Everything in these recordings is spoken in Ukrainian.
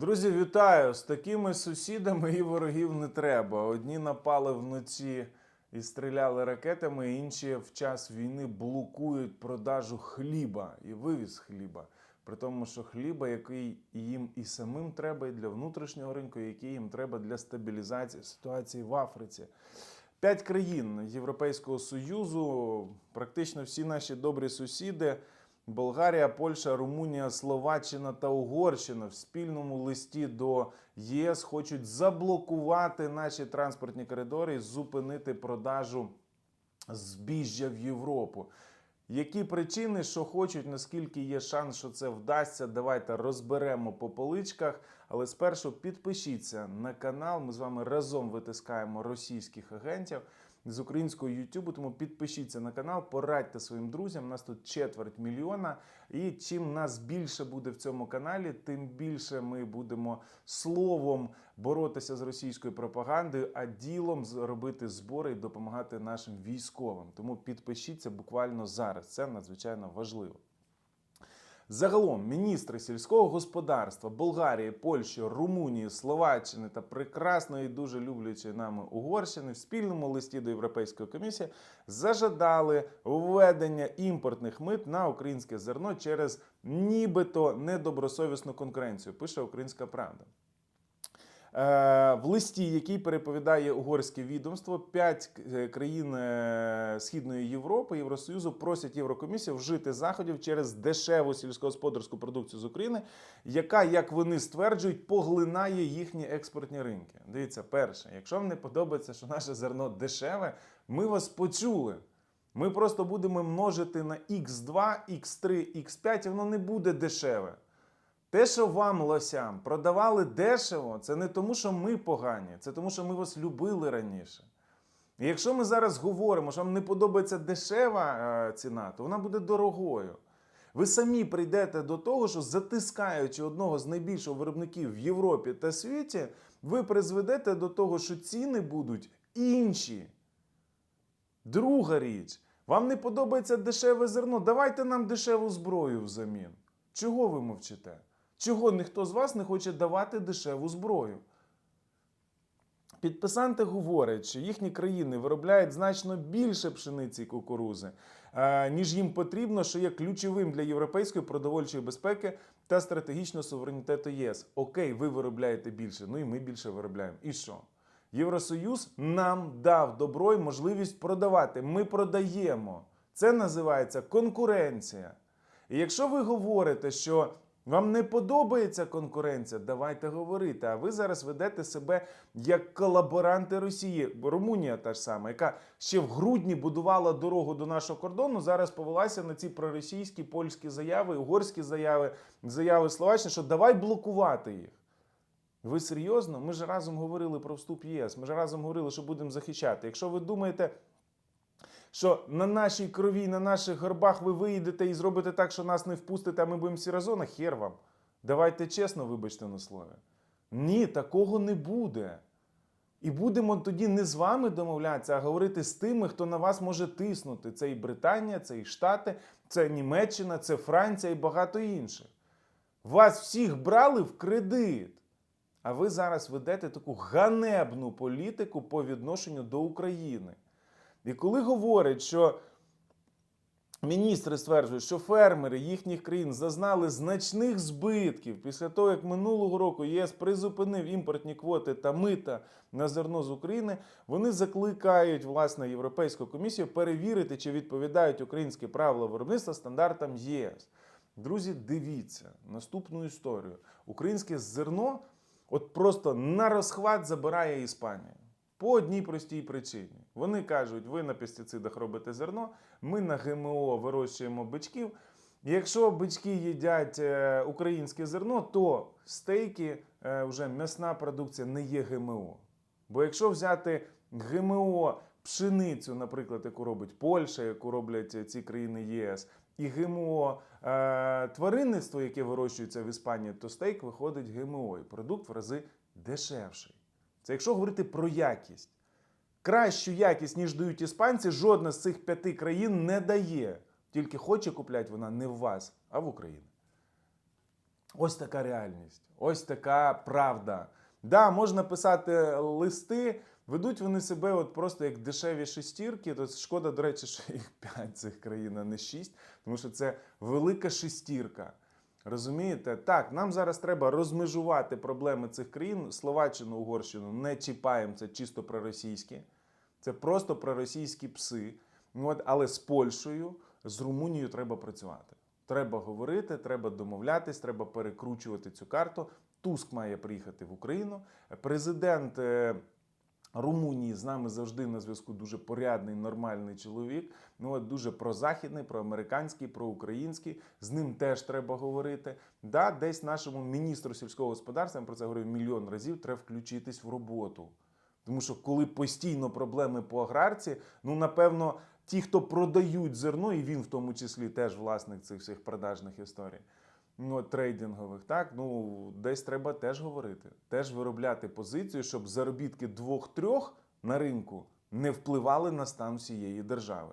Друзі, вітаю! З такими сусідами і ворогів не треба. Одні напали вночі і стріляли ракетами, інші в час війни блокують продажу хліба і вивіз хліба. При тому, що хліба, який їм і самим треба, і для внутрішнього ринку, який їм треба для стабілізації ситуації в Африці. П'ять країн Європейського Союзу, практично всі наші добрі сусіди. Болгарія, Польща, Румунія, Словаччина та Угорщина в спільному листі до ЄС хочуть заблокувати наші транспортні коридори і зупинити продажу збіжжя в Європу. Які причини, що хочуть, наскільки є шанс, що це вдасться, давайте розберемо по поличках. Але спершу підпишіться на канал. Ми з вами разом витискаємо російських агентів з українського Ютубу. Тому підпишіться на канал, порадьте своїм друзям. У нас тут четверть мільйона. І чим нас більше буде в цьому каналі, тим більше ми будемо словом боротися з російською пропагандою, а ділом зробити робити збори і допомагати нашим військовим. Тому підпишіться буквально зараз. Це надзвичайно важливо. Загалом міністри сільського господарства Болгарії, Польщі, Румунії, Словаччини та прекрасної, дуже люблячої нами Угорщини в спільному листі до Європейської комісії зажадали введення імпортних мит на українське зерно через нібито недобросовісну конкуренцію. Пише Українська Правда. Е, В листі, який переповідає угорське відомство, п'ять е, країн е, Східної Європи Євросоюзу просять Єврокомісію вжити заходів через дешеву сільськогосподарську продукцію з України, яка, як вони стверджують, поглинає їхні експортні ринки. Дивіться, перше, якщо вам не подобається, що наше зерно дешеве, ми вас почули. Ми просто будемо множити на X2, X3, X5, і воно не буде дешеве. Те, що вам, лосям, продавали дешево, це не тому, що ми погані, це тому, що ми вас любили раніше. І якщо ми зараз говоримо, що вам не подобається дешева е, ціна, то вона буде дорогою. Ви самі прийдете до того, що затискаючи одного з найбільших виробників в Європі та світі, ви призведете до того, що ціни будуть інші. Друга річ, вам не подобається дешеве зерно, давайте нам дешеву зброю взамін. Чого ви мовчите? Чого ніхто з вас не хоче давати дешеву зброю? Підписанти говорять, що їхні країни виробляють значно більше пшениці і кукурузи, е, ніж їм потрібно, що є ключовим для європейської продовольчої безпеки та стратегічного суверенітету ЄС. Окей, ви виробляєте більше, ну і ми більше виробляємо. І що? Євросоюз нам дав добро і можливість продавати. Ми продаємо. Це називається конкуренція. І якщо ви говорите, що вам не подобається конкуренція, давайте говорити. А ви зараз ведете себе як колаборанти Росії. Румунія та ж сама, яка ще в грудні будувала дорогу до нашого кордону, зараз повелася на ці проросійські польські заяви, угорські заяви, заяви Словаччини, що давай блокувати їх. Ви серйозно? Ми ж разом говорили про вступ в ЄС. Ми ж разом говорили, що будемо захищати. Якщо ви думаєте, що на нашій крові, на наших горбах ви виїдете і зробите так, що нас не впустите, а ми будемо всі разом, а хер вам. Давайте чесно, вибачте на слові. Ні, такого не буде. І будемо тоді не з вами домовлятися, а говорити з тими, хто на вас може тиснути. Це і Британія, це і Штати, це Німеччина, це Франція і багато інших. Вас всіх брали в кредит. А ви зараз ведете таку ганебну політику по відношенню до України. І коли говорять, що міністри стверджують, що фермери їхніх країн зазнали значних збитків після того, як минулого року ЄС призупинив імпортні квоти та мита на зерно з України, вони закликають власне Європейську комісію перевірити, чи відповідають українські правила виробництва стандартам ЄС. Друзі, дивіться наступну історію. Українське зерно от просто на розхват забирає Іспанія. По одній простій причині. Вони кажуть, ви на пестицидах робите зерно, ми на ГМО вирощуємо бичків. Якщо бички їдять е, українське зерно, то стейки, е, вже м'ясна продукція не є ГМО. Бо якщо взяти ГМО пшеницю, наприклад, яку робить Польща, яку роблять ці країни ЄС, і ГМО е, тваринництво, яке вирощується в Іспанії, то стейк виходить ГМО, і продукт в рази дешевший. Це якщо говорити про якість. Кращу якість, ніж дають іспанці, жодна з цих п'яти країн не дає. Тільки хоче купляти вона не в вас, а в Україні. Ось така реальність, ось така правда. Да, можна писати листи, ведуть вони себе от просто як дешеві шестірки. То шкода, до речі, що їх п'ять цих країн, а не шість, тому що це велика шестірка. Розумієте? Так, нам зараз треба розмежувати проблеми цих країн. Словаччину, Угорщину не чіпаємо, це чисто проросійські. Це просто проросійські пси. От, але з Польщею, з Румунією треба працювати. Треба говорити, треба домовлятись, треба перекручувати цю карту. Туск має приїхати в Україну. Президент е, Румунії з нами завжди на зв'язку дуже порядний, нормальний чоловік. Ну от дуже прозахідний, проамериканський, проукраїнський. З ним теж треба говорити. Да, десь нашому міністру сільського господарства, я про це говорив мільйон разів, треба включитись в роботу. Тому що коли постійно проблеми по аграрці, ну напевно, ті, хто продають зерно, і він в тому числі теж власник цих всіх продажних історій, ну трейдингових, так ну десь треба теж говорити, теж виробляти позицію, щоб заробітки двох-трьох на ринку не впливали на стан всієї держави.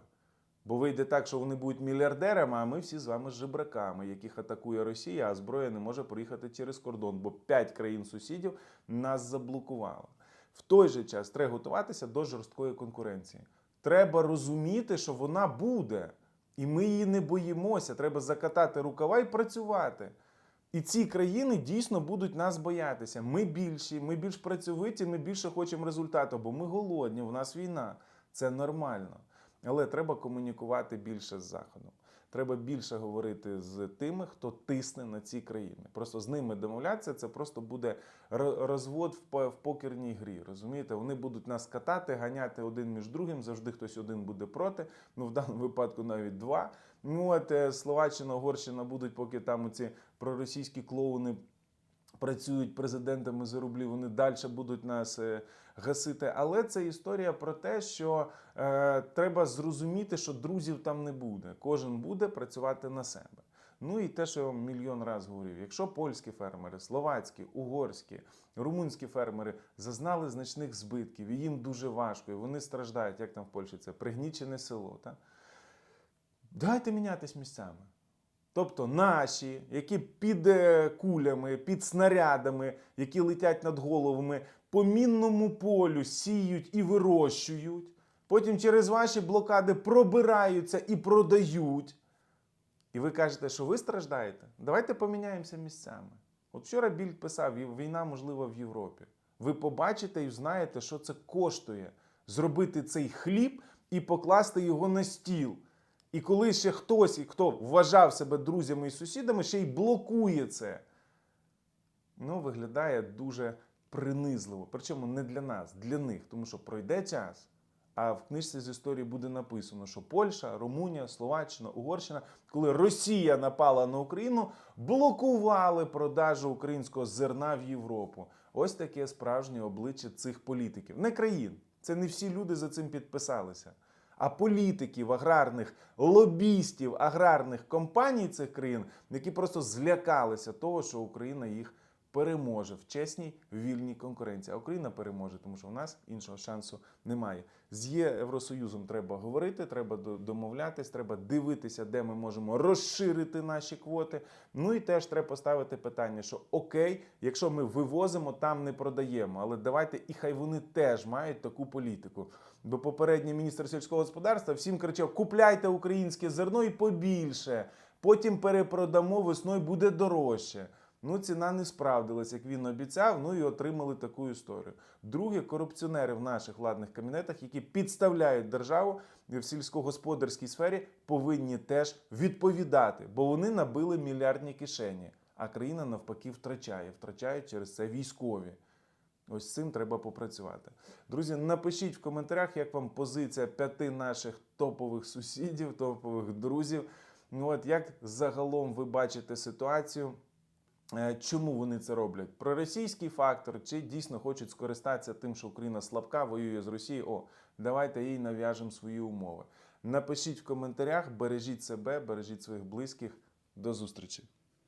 Бо вийде так, що вони будуть мільярдерами, а ми всі з вами жебраками, яких атакує Росія, а зброя не може проїхати через кордон, бо п'ять країн сусідів нас заблокували. В той же час треба готуватися до жорсткої конкуренції. Треба розуміти, що вона буде, і ми її не боїмося. Треба закатати рукава і працювати. І ці країни дійсно будуть нас боятися. Ми більші, ми більш працьовиті, ми більше хочемо результату, бо ми голодні, у нас війна. Це нормально. Але треба комунікувати більше з Заходом. Треба більше говорити з тими, хто тисне на ці країни. Просто з ними домовлятися, це просто буде розвод в по- покерній грі. Розумієте, вони будуть нас катати, ганяти один між другим. Завжди хтось один буде проти. Ну в даному випадку навіть два. Ну от е, Словаччина, Угорщина будуть, поки там оці проросійські клоуни працюють президентами за рублі, вони далі будуть нас е, гасити. Але це історія про те, що е, треба зрозуміти, що друзів там не буде. Кожен буде працювати на себе. Ну і те, що я вам мільйон разів говорив, якщо польські фермери, словацькі, угорські, румунські фермери зазнали значних збитків, і їм дуже важко, і вони страждають, як там в Польщі це пригнічене село. Та? Давайте мінятись місцями. Тобто наші, які під е, кулями, під снарядами, які летять над головами, по мінному полю сіють і вирощують, потім через ваші блокади пробираються і продають. І ви кажете, що ви страждаєте? Давайте поміняємося місцями. От вчора Більд писав, війна можлива в Європі. Ви побачите і знаєте, що це коштує зробити цей хліб і покласти його на стіл. І коли ще хтось, хто вважав себе друзями і сусідами, ще й блокує це. Ну, виглядає дуже принизливо. Причому не для нас, для них. Тому що пройде час, а в книжці з історії буде написано, що Польща, Румунія, Словаччина, Угорщина, коли Росія напала на Україну, блокували продажу українського зерна в Європу. Ось таке справжнє обличчя цих політиків. Не країн. Це не всі люди за цим підписалися. А політиків, аграрних лобістів аграрних компаній цих країн, які просто злякалися того, що Україна їх переможе в чесній вільній конкуренції. А Україна переможе, тому що в нас іншого шансу немає. З Євросоюзом треба говорити, треба домовлятись, треба дивитися, де ми можемо розширити наші квоти. Ну і теж треба поставити питання, що окей, якщо ми вивозимо, там не продаємо. Але давайте і хай вони теж мають таку політику. Бо попередній міністр сільського господарства всім кричав: купляйте українське зерно і побільше. Потім перепродамо весною буде дорожче. Ну, ціна не справдилась, як він обіцяв. Ну і отримали таку історію. Друге, корупціонери в наших владних кабінетах, які підставляють державу в сільськогосподарській сфері, повинні теж відповідати, бо вони набили мільярдні кишені. А країна навпаки втрачає, втрачає через це військові. Ось цим треба попрацювати. Друзі, напишіть в коментарях, як вам позиція п'яти наших топових сусідів, топових друзів. Ну от як загалом ви бачите ситуацію? Е, Чому вони це роблять? Проросійський фактор, чи дійсно хочуть скористатися тим, що Україна слабка, воює з Росією? О, давайте їй нав'яжемо свої умови. Напишіть в коментарях, бережіть себе, бережіть своїх близьких. До зустрічі!